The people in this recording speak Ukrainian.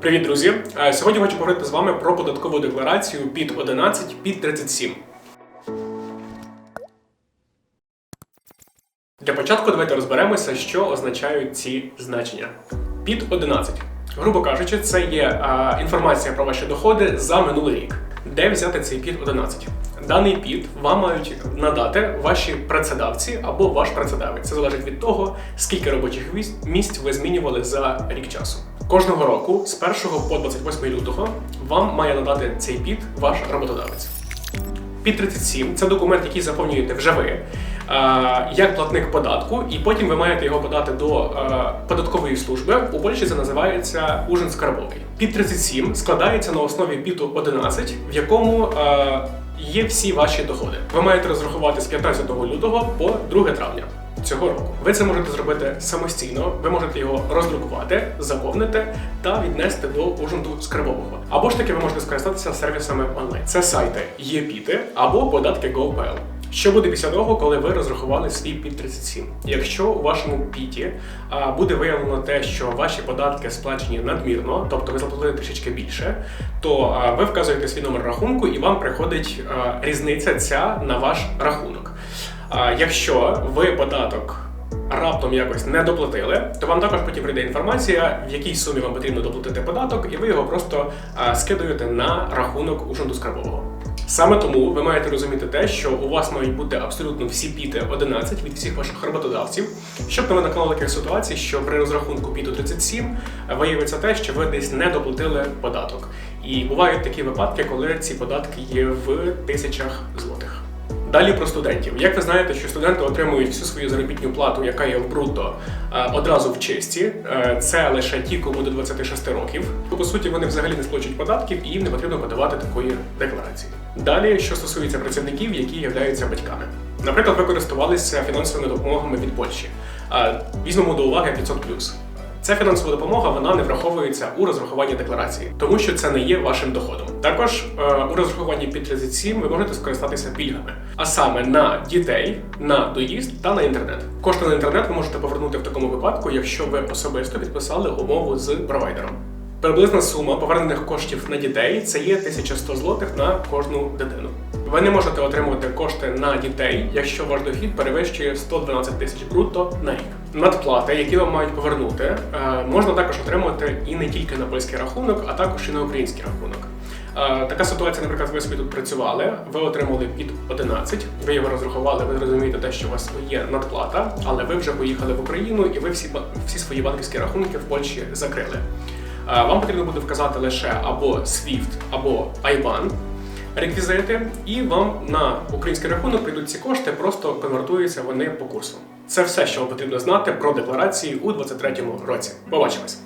Привіт, друзі! Е, Сьогодні хочу поговорити з вами про податкову декларацію під 11, під 37. Для початку давайте розберемося, що означають ці значення. Під 11. Грубо кажучи, це є е, інформація про ваші доходи за минулий рік. Де взяти цей під 11? Даний під вам мають надати ваші працедавці або ваш працедавець. Це залежить від того, скільки робочих місць ви змінювали за рік часу. Кожного року з 1 по 28 лютого вам має надати цей під ваш роботодавець. Під 37 це документ, який заповнюєте вже ви е, як платник податку, і потім ви маєте його подати до е, податкової служби. У Польщі це називається ужин скарбовий. Під 37 складається на основі піту 11, в якому е, є всі ваші доходи. Ви маєте розрахувати з 15 лютого по 2 травня. Цього року ви це можете зробити самостійно. Ви можете його роздрукувати, заповнити та віднести до ужинду скарбового. Або ж таки ви можете скористатися сервісами онлайн. Це сайти ЄПІТи або податки GoPL. Що буде після того, коли ви розрахували свій під 37? Якщо у вашому піті буде виявлено те, що ваші податки сплачені надмірно, тобто ви заплатили трішечки більше, то ви вказуєте свій номер рахунку і вам приходить різниця ця на ваш рахунок. А, якщо ви податок раптом якось не доплатили, то вам також потім прийде інформація, в якій сумі вам потрібно доплатити податок, і ви його просто скидуєте на рахунок ужинду скарбового. Саме тому ви маєте розуміти те, що у вас мають бути абсолютно всі піти 11 від всіх ваших роботодавців, щоб не виникало таких ситуацій, що при розрахунку піту 37 виявиться те, що ви десь не доплатили податок. І бувають такі випадки, коли ці податки є в тисячах злотих. Далі про студентів. Як ви знаєте, що студенти отримують всю свою заробітну плату, яка є в брутто, е, одразу в чисті. Е, Це лише ті, кому до 26 років. По суті, вони взагалі не сплачують податків і їм не потрібно подавати такої декларації. Далі, що стосується працівників, які являються батьками. Наприклад, ви користувалися фінансовими допомогами від Польщі. Е, Візьмемо до уваги 500+. Ця фінансова допомога вона не враховується у розрахуванні декларації, тому що це не є вашим доходом. Також е, у розрахуванні під 37 ви можете скористатися пільгами, а саме на дітей, на доїзд та на інтернет. Кошти на інтернет ви можете повернути в такому випадку, якщо ви особисто підписали умову з провайдером. Приблизна сума повернених коштів на дітей це є 1100 злотих на кожну дитину. Ви не можете отримувати кошти на дітей, якщо ваш дохід перевищує 112 тисяч брутто на рік. Надплати, які вам мають повернути, е, можна також отримувати і не тільки на польський рахунок, а також і на український рахунок. Е, Така ситуація, наприклад, ви собі тут працювали, ви отримали під 11, ви його розрахували, ви розумієте те, що у вас є надплата, але ви вже поїхали в Україну і ви всі, всі свої банківські рахунки в Польщі закрили. Е, Вам потрібно буде вказати лише або SWIFT, або IBAN реквізити, і вам на український рахунок прийдуть ці кошти, просто конвертуються вони по курсу. Це все, що вам потрібно знати про декларації у 2023 році. Побачимось!